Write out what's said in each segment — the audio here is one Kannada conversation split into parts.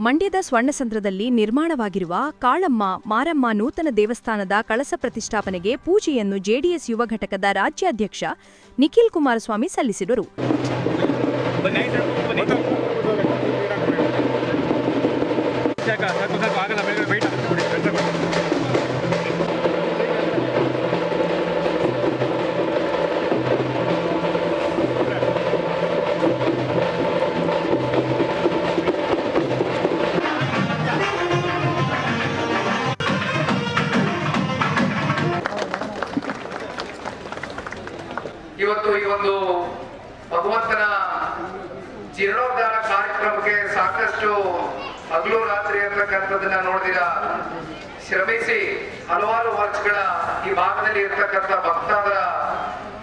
ಮಂಡ್ಯದ ಸ್ವರ್ಣಸಂದ್ರದಲ್ಲಿ ನಿರ್ಮಾಣವಾಗಿರುವ ಕಾಳಮ್ಮ ಮಾರಮ್ಮ ನೂತನ ದೇವಸ್ಥಾನದ ಕಳಸ ಪ್ರತಿಷ್ಠಾಪನೆಗೆ ಪೂಜೆಯನ್ನು ಜೆಡಿಎಸ್ ಯುವ ಘಟಕದ ರಾಜ್ಯಾಧ್ಯಕ್ಷ ನಿಖಿಲ್ ಕುಮಾರಸ್ವಾಮಿ ಸಲ್ಲಿಸಿದರು. ಇವತ್ತು ಈ ಒಂದು ಭಗವಂತನ ಜೀರ್ಣೋದ್ಧಾರ ಕಾರ್ಯಕ್ರಮಕ್ಕೆ ಸಾಕಷ್ಟು ಹಗಲು ರಾತ್ರಿ ಅಂತಕ್ಕಂಥದ್ದನ್ನ ನೋಡಿದಿರ. ಶ್ರಮಿಸಿ ಹಲವಾರು ವರ್ಷಗಳ ಈ ಭಾಗದಲ್ಲಿ ಇರ್ತಕ್ಕಂಥ ಭಕ್ತಾದರ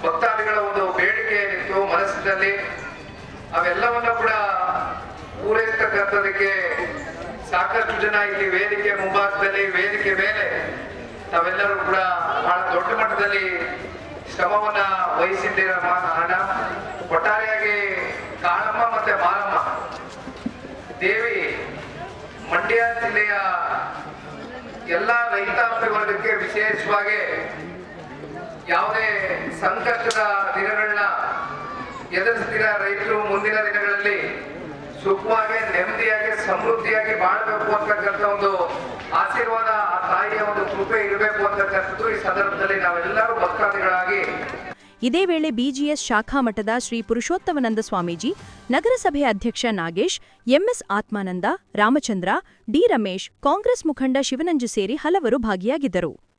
ಭಕ್ತಾದಿಗಳ ಒಂದು ಬೇಡಿಕೆ ಏನಿತ್ತು ಮನಸ್ಸಿನಲ್ಲಿ, ಅವೆಲ್ಲವನ್ನ ಕೂಡ ಪೂರೈಸ್ತಕ್ಕಂಥದಕ್ಕೆ ಸಾಕಷ್ಟು ಜನ ಇಲ್ಲಿ ವೇದಿಕೆ ಮುಂಭಾಗದಲ್ಲಿ, ವೇದಿಕೆ ಮೇಲೆ ತಾವೆಲ್ಲರೂ ಕೂಡ ಬಹಳ ದೊಡ್ಡ ಮಟ್ಟದಲ್ಲಿ ಶ್ರಮವನ್ನ ವಹಿಸಿದ್ದೀರಮ್ಮ ನಾರಾಯಣ ಒಟ್ಟಾರೆಯಾಗಿ ಕಾಳಮ್ಮ ಮತ್ತೆ ಮಾರಮ್ಮ ದೇವಿ, ಮಂಡ್ಯ ಜಿಲ್ಲೆಯ ಎಲ್ಲ ರೈತಾಪಿ ವರ್ಗಕ್ಕೆ ವಿಶೇಷವಾಗಿ ಯಾವುದೇ ಸಂಕಷ್ಟದ ದಿನಗಳನ್ನ ಎದುರಿಸ್ತಿರ ರೈತರು ಮುಂದಿನ ದಿನಗಳಲ್ಲಿ ಸುಖವಾಗಿ, ನೆಮ್ಮದಿಯಾಗಿ, ಸಮೃದ್ಧಿಯಾಗಿ ಬಾಳಬೇಕು ಅಂತಕ್ಕಂಥ ಒಂದು ಆಶೀರ್ವಾದ ಕೃಪೆ ಇರಬೇಕು ಅಂತಕ್ಕಂಥದ್ದು ಈ ಸಂದರ್ಭದಲ್ಲಿ ನಾವೆಲ್ಲರೂ ಭಕ್ತಾದಿಗಳಾಗಿ ಇದೇ ವೇಳೆ ಬಿಜಿಎಸ್ ಶಾಖಾ ಮಠದ ಶ್ರೀ ಪುರುಷೋತ್ತಮನಂದ ಸ್ವಾಮೀಜಿ, ನಗರಸಭೆ ಅಧ್ಯಕ್ಷ ನಾಗೇಶ್ ಎಂಎಸ್ ಆತ್ಮಾನಂದ, ರಾಮಚಂದ್ರ, ಡಿ ರಮೇಶ್, ಕಾಂಗ್ರೆಸ್ ಮುಖಂಡ ಶಿವನಂಜು ಸೇರಿ ಹಲವರು ಭಾಗಿಯಾಗಿದ್ದರು.